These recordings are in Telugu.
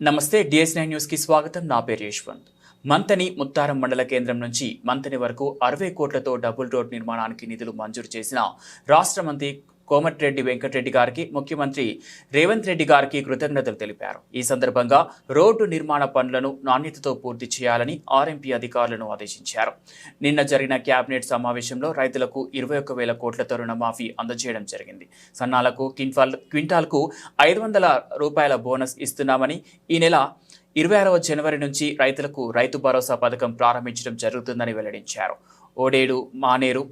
నమస్తే డిఎస్ నైన్ న్యూస్కి స్వాగతం. నా పేరు యశ్వంత్. మంతని ముత్తారం మండల కేంద్రం నుంచి మంతని వరకు అరవై కోట్లతో డబుల్ రోడ్ నిర్మాణానికి నిధులు మంజూరు చేసిన రాష్ట్ర మంత్రి కోమటిరెడ్డి వెంకటరెడ్డి గారికి ముఖ్యమంత్రి రేవంత్ రెడ్డి గారికి కృతజ్ఞతలు తెలిపారు. ఈ సందర్భంగా రోడ్డు నిర్మాణ పనులను నాణ్యతతో పూర్తి చేయాలని ఆర్ఎంపీ అధికారులను ఆదేశించారు. నిన్న జరిగిన కేబినెట్ సమావేశంలో రైతులకు ఇరవై ఒక్క వేల కోట్లతో రుణమాఫీ అందజేయడం జరిగింది. సన్నాలకు క్వింటాల్ క్వింటాల్కు ఐదు వందల రూపాయల బోనస్ ఇస్తున్నామని ఈ నెల ఇరవై ఆరవ జనవరి నుంచి రైతులకు రైతు భరోసా పథకం ప్రారంభించడం జరుగుతుందని వెల్లడించారు. ఓడేడు మానేరు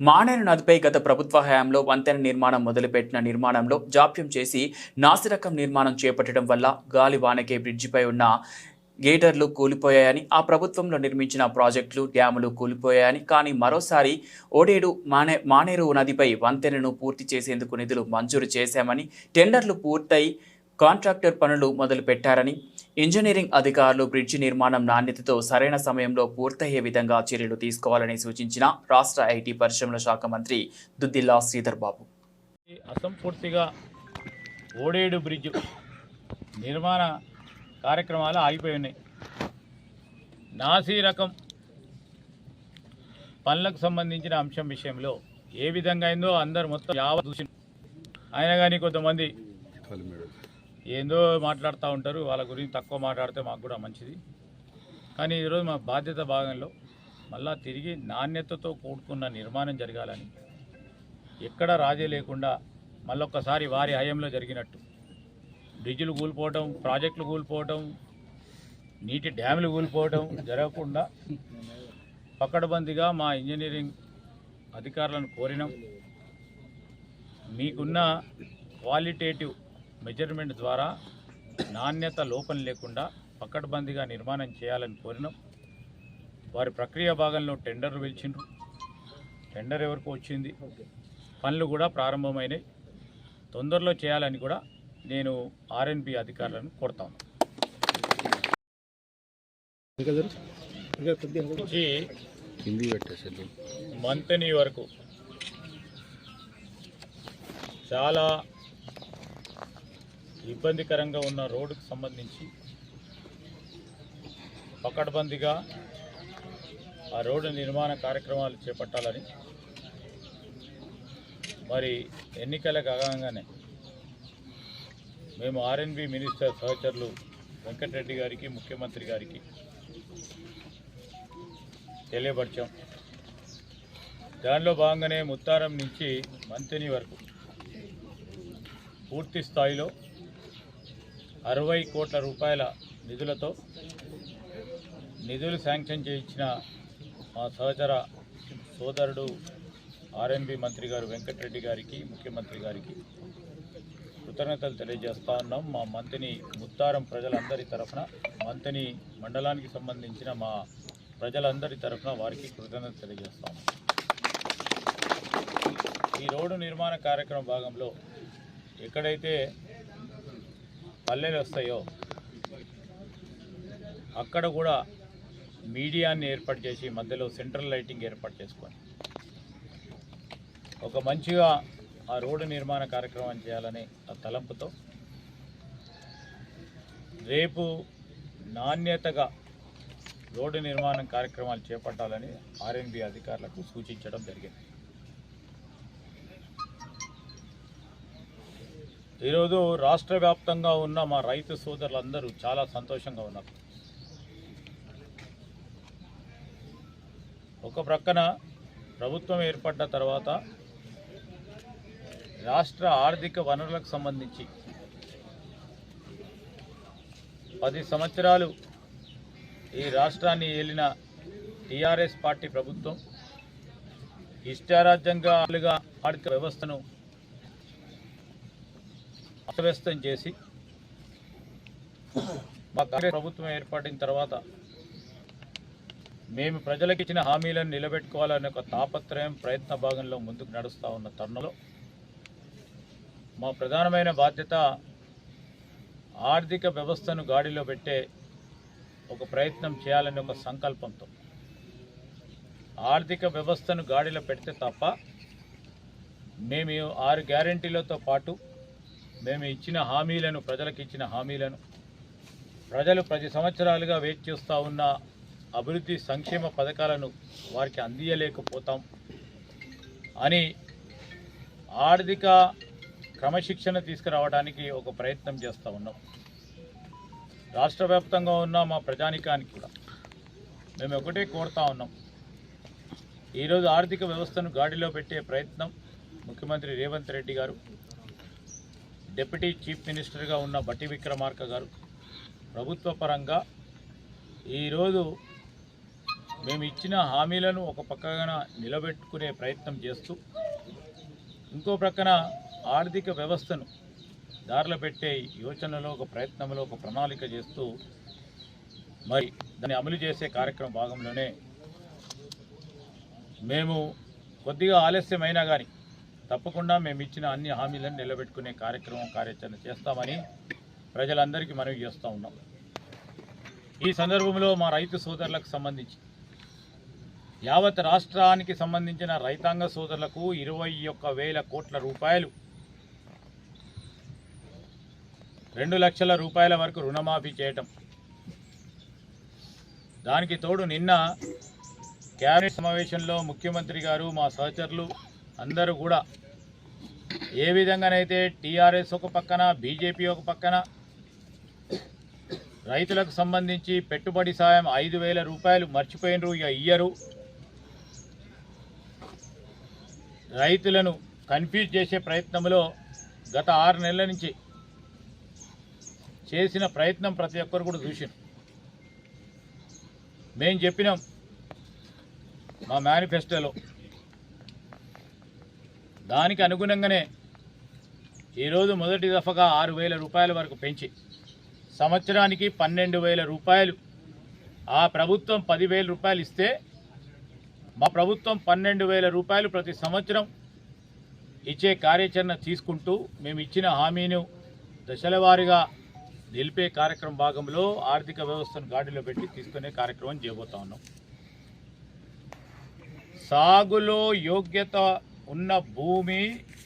మానేరు నదిపై గత ప్రభుత్వ హయాంలో వంతెన నిర్మాణం మొదలుపెట్టిన నిర్మాణంలో జాప్యం చేసి నాసిరకం నిర్మాణం చేపట్టడం వల్ల గాలి వానకే బ్రిడ్జిపై ఉన్న గేటర్లు కూలిపోయాయని ఆ ప్రభుత్వంలో నిర్మించిన ప్రాజెక్టులు డ్యాములు కూలిపోయాయని కానీ మరోసారి ఓడేడు మానే మానేరు నదిపై వంతెనను పూర్తి చేసేందుకు నిధులు మంజూరు చేశామని టెండర్లు పూర్తయి కాంట్రాక్టర్ పనులు మొదలు పెట్టారని ఇంజనీరింగ్ అధికారులు బ్రిడ్జి నిర్మాణం నాణ్యతతో సరైన సమయంలో పూర్తయ్యే విధంగా చర్యలు తీసుకోవాలని సూచించిన రాష్ట్ర ఐటీ పరిశ్రమల శాఖ మంత్రి దుద్దిల్లా శ్రీధర్ బాబు. అసంపూర్తిగా ఓడేడు బ్రిడ్జ్ నిర్మాణ కార్యక్రమాలు ఆగిపోయి ఉన్నాయి. నాసీ రకం పనులకు సంబంధించిన అంశం విషయంలో ఏ విధంగా అయిందో అందరు మొత్తం యావత్ చూసి అయినా కానీ కొంతమంది ఏందో మాట్లాడుతూ ఉంటారు వాళ్ళ గురించి తక్కువ మాట్లాడితే మాకు కూడా మంచిది. కానీ ఈరోజు మా బాధ్యత భాగంలో మళ్ళా తిరిగి నాణ్యతతో కూడుకున్న నిర్మాణం జరగాలని ఎక్కడ రాజీ లేకుండా మళ్ళొక్కసారి వారి హయంలో జరిగినట్టు. బ్రిడ్జిలు కూలిపోవటం ప్రాజెక్టులు కూలిపోవటం నీటి డ్యాములు కూలిపోవటం జరగకుండా పక్కడబందిగా మా ఇంజనీరింగ్ అధికారులను కోరినాం. మీకున్న క్వాలిటేటివ్ మెజర్మెంట్ ద్వారా నాణ్యత లోపం లేకుండా పకడ్బందీగా నిర్మాణం చేయాలని కోరినాం. వారి ప్రక్రియ భాగంలో టెండర్లు పిలిచిండ్రు. టెండర్ ఎవరికి వచ్చింది. పనులు కూడా ప్రారంభమైనాయి. తొందరలో చేయాలని కూడా నేను ఆర్ఎన్బి అధికారులను కోరుతాను మంతని వరకు చాలా ఇబ్బందికరంగా ఉన్న రోడ్డుకు సంబంధించి పకడ్బందీగా ఆ రోడ్డు నిర్మాణ కార్యక్రమాలు చేపట్టాలని మరి ఎన్నికల కాగానే మేము ఆర్ఎన్బి మినిస్టర్ సహచరులు వెంకటరెడ్డి గారికి ముఖ్యమంత్రి గారికి తెలియపరిచాం. దానిలో భాగంగానే ముత్తారం నుంచి మంతిని వరకు పూర్తి స్థాయిలో అరవై కోట్ల రూపాయల నిధులతో నిధులు శాంక్షన్ చేయించిన మా సహచర సోదరుడు ఆర్ఎంబి మంత్రి గారు వెంకటరెడ్డి గారికి ముఖ్యమంత్రి గారికి కృతజ్ఞతలు తెలియజేస్తా ఉన్నాం. మా మంత్రిని ముత్తారం ప్రజలందరి తరఫున మంత్రిని మండలానికి సంబంధించిన మా ప్రజలందరి తరఫున వారికి కృతజ్ఞత తెలియజేస్తాం ఈ రోడ్డు నిర్మాణ కార్యక్రమం భాగంలో ఎక్కడైతే పల్లెలు వస్తాయో అక్కడ కూడా మీడియాన్ని ఏర్పాటు చేసి మధ్యలో సెంట్రల్ లైటింగ్ ఏర్పాటు చేసుకొని ఒక మంచిగా ఆ రోడ్డు నిర్మాణ కార్యక్రమం చేయాలనే ఆ తలంపుతో రేపు నాణ్యతగా రోడ్డు నిర్మాణం కార్యక్రమాలు చేపట్టాలని ఆర్ఎన్బి అధికారులకు సూచించడం జరిగింది. ఈరోజు రాష్ట్ర వ్యాప్తంగా ఉన్న మా రైతు సోదరులందరూ చాలా సంతోషంగా ఉన్నారు. ఒక ప్రక్కన ప్రభుత్వం ఏర్పడ్డ తర్వాత రాష్ట్ర ఆర్థిక వనరులకు సంబంధించి పది సంవత్సరాలు ఈ రాష్ట్రాన్ని ఏలిన టీఆర్ఎస్ పార్టీ ప్రభుత్వం ఇష్టారాజ్యంగా ఆర్థిక వ్యవస్థను అస్తవ్యస్తం చేసి మా కాంగ్రెస్ ప్రభుత్వం ఏర్పడిన తర్వాత మేము ప్రజలకు ఇచ్చిన హామీలను నిలబెట్టుకోవాలనే ఒక తాపత్రయం ప్రయత్న భాగంలో ముందుకు నడుస్తూ ఉన్న తరుణంలో మా ప్రధానమైన బాధ్యత ఆర్థిక వ్యవస్థను గాడిలో పెట్టే ఒక ప్రయత్నం చేయాలనే ఒక సంకల్పంతో. ఆర్థిక వ్యవస్థను గాడిలో పెడితే తప్ప మేము ఆరు గ్యారంటీలతో పాటు మేము ఇచ్చిన హామీలను ప్రజలకు ఇచ్చిన హామీలను ప్రజలు ప్రతి సంవత్సరాలుగా వెయిట్ చేస్తూ ఉన్న అభివృద్ధి సంక్షేమ పథకాలను వారికి అందియలేకపోతాం అని ఆర్థిక క్రమశిక్షణ తీసుకురావడానికి ఒక ప్రయత్నం చేస్తూ ఉన్నాం. రాష్ట్ర వ్యాప్తంగా ఉన్న మా ప్రజానికానికి కూడా. మేము ఒకటే కోరుతా ఉన్నాం. ఈరోజు ఆర్థిక వ్యవస్థను గాడిలో పెట్టే ప్రయత్నం ముఖ్యమంత్రి రేవంత్ రెడ్డి గారు డిప్యూటీ చీఫ్ మినిస్టర్గా ఉన్న బట్టి విక్రమార్క గారు ప్రభుత్వ పరంగా ఈరోజు మేము ఇచ్చిన హామీలను ఒక పక్కన నిలబెట్టుకునే ప్రయత్నం చేస్తూ ఇంకో ప్రక్కన ఆర్థిక వ్యవస్థను దారిలో పెట్టే యోచనలో ఒక ప్రయత్నంలో ఒక ప్రణాళిక చేస్తూ మరి దాన్ని అమలు చేసే కార్యక్రమ భాగంలోనే మేము కొద్దిగా ఆలస్యమైనా కానీ తప్పకుండా మేము ఇచ్చిన అన్ని హామీలను నిలబెట్టుకునే కార్యక్రమం కార్యాచరణ చేస్తామని ప్రజలందరికీ మనవి చేస్తూ ఉన్నాం. ఈ సందర్భంలో మా రైతు సోదరులకు సంబంధించి యావత్ రాష్ట్రానికి సంబంధించిన రైతాంగ సోదరులకు ఇరవై ఒక్క వేల కోట్ల రూపాయలు రెండు లక్షల రూపాయల వరకు రుణమాఫీ చేయటం. దానికి తోడు నిన్న క్యాబినెట్ సమావేశంలో ముఖ్యమంత్రి గారు మా సహచరులు అందరూ కూడా ఏ విధంగానైతే టీఆర్ఎస్ ఒక పక్కన బీజేపీ ఒక పక్కన రైతులకు సంబంధించి పెట్టుబడి సాయం ఐదు వేల రూపాయలు మర్చిపోయినరు ఇక ఇయ్యరు. రైతులను కన్ఫ్యూజ్ చేసే ప్రయత్నంలో గత ఆరు నెలల నుంచి చేసిన ప్రయత్నం ప్రతి ఒక్కరు కూడా చూసిన మేము చెప్పినాం మా మేనిఫెస్టోలో దానికి అనుగుణంగానే ఈరోజు మొదటి దఫగా ఆరు వేల రూపాయల వరకు పెంచి సంవత్సరానికి పన్నెండు వేల రూపాయలు. ఆ ప్రభుత్వం పదివేల రూపాయలు ఇస్తే మా ప్రభుత్వం పన్నెండు వేల రూపాయలు ప్రతి సంవత్సరం ఇచ్చే కార్యాచరణ తీసుకుంటూ మేము ఇచ్చిన హామీను దశల వారీగా నిలిపే కార్యక్రమం భాగంలో ఆర్థిక వ్యవస్థను గాడిలో పెట్టి తీసుకునే కార్యక్రమం చేయబోతా ఉన్నాం. సాగులో యోగ్యత ఉన్న భూమి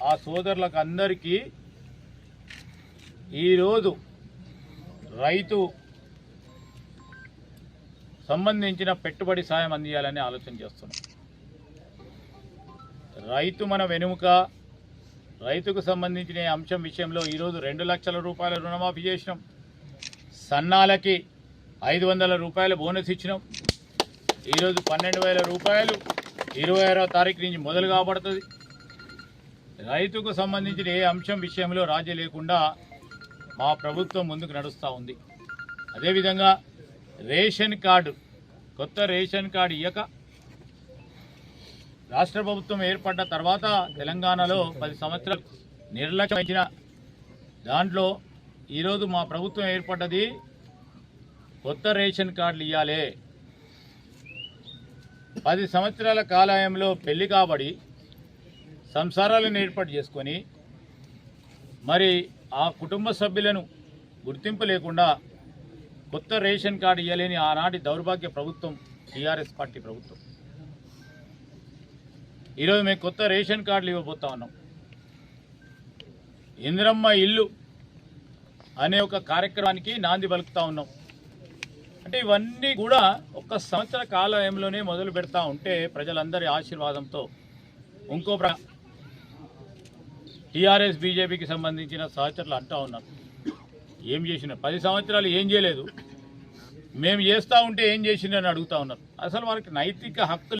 ఆ సోదరులకు అందరికీ ఈరోజు రైతు సంబంధించిన పెట్టుబడి సాయం అందియాలని ఆలోచన చేస్తున్నాం. రైతు మన వెనుక రైతుకు సంబంధించిన అంశం విషయంలో ఈరోజు రెండు లక్షల రూపాయల రుణమాఫీ చేసినాం. సన్నాలకి ఐదు వందల రూపాయల బోనస్ ఇచ్చినాం. ఈరోజు పన్నెండు వేల రూపాయలు ఇరవై ఆరో తారీఖు నుంచి మొదలు కాబడుతుంది. రైతుకు సంబంధించిన ఏ అంశం విషయంలో రాజీ లేకుండా మా ప్రభుత్వం ముందుకు నడుస్తూ ఉంది. అదేవిధంగా రేషన్ కార్డు కొత్త రేషన్ కార్డు ఇయ్యక రాష్ట్ర ప్రభుత్వం ఏర్పడ్డ తర్వాత తెలంగాణలో పది సంవత్సరాలు నిర్లక్ష్యం దాంట్లో ఈరోజు మా ప్రభుత్వం ఏర్పడ్డది కొత్త రేషన్ కార్డులు ఇవ్వాలి పది సంవత్సరాల కాలాయంలో పెళ్ళి కాబడి సంసారాలను ఏర్పాటు చేసుకొని మరి ఆ కుటుంబ సభ్యులను గుర్తింపు లేకుండా కొత్త రేషన్ కార్డు ఇవ్వలేని ఆనాటి దౌర్భాగ్య ప్రభుత్వం టీఆర్ఎస్ పార్టీ ప్రభుత్వం. ఈరోజు మేము కొత్త రేషన్ కార్డులు ఇవ్వబోతా ఉన్నాం. ఇంద్రమ్మ ఇల్లు అనే ఒక కార్యక్రమానికి నాంది పలుకుతా ఉన్నాం. అంటే ఇవన్నీ కూడా ఒక సంవత్సర కాలంలోనే మొదలు పెడతా ఉంటే ప్రజలందరి ఆశీర్వాదంతో ఇంకో ప్ర టీఆర్ఎస్ బీజేపీకి సంబంధించిన సహచరులు అంటా ఉన్నారు. ఏం చేసిన పది సంవత్సరాలు ఏం చేయలేదు. మేము చేస్తూ ఉంటే ఏం చేసిందని అడుగుతా ఉన్నారు. అసలు వారికి నైతిక హక్కు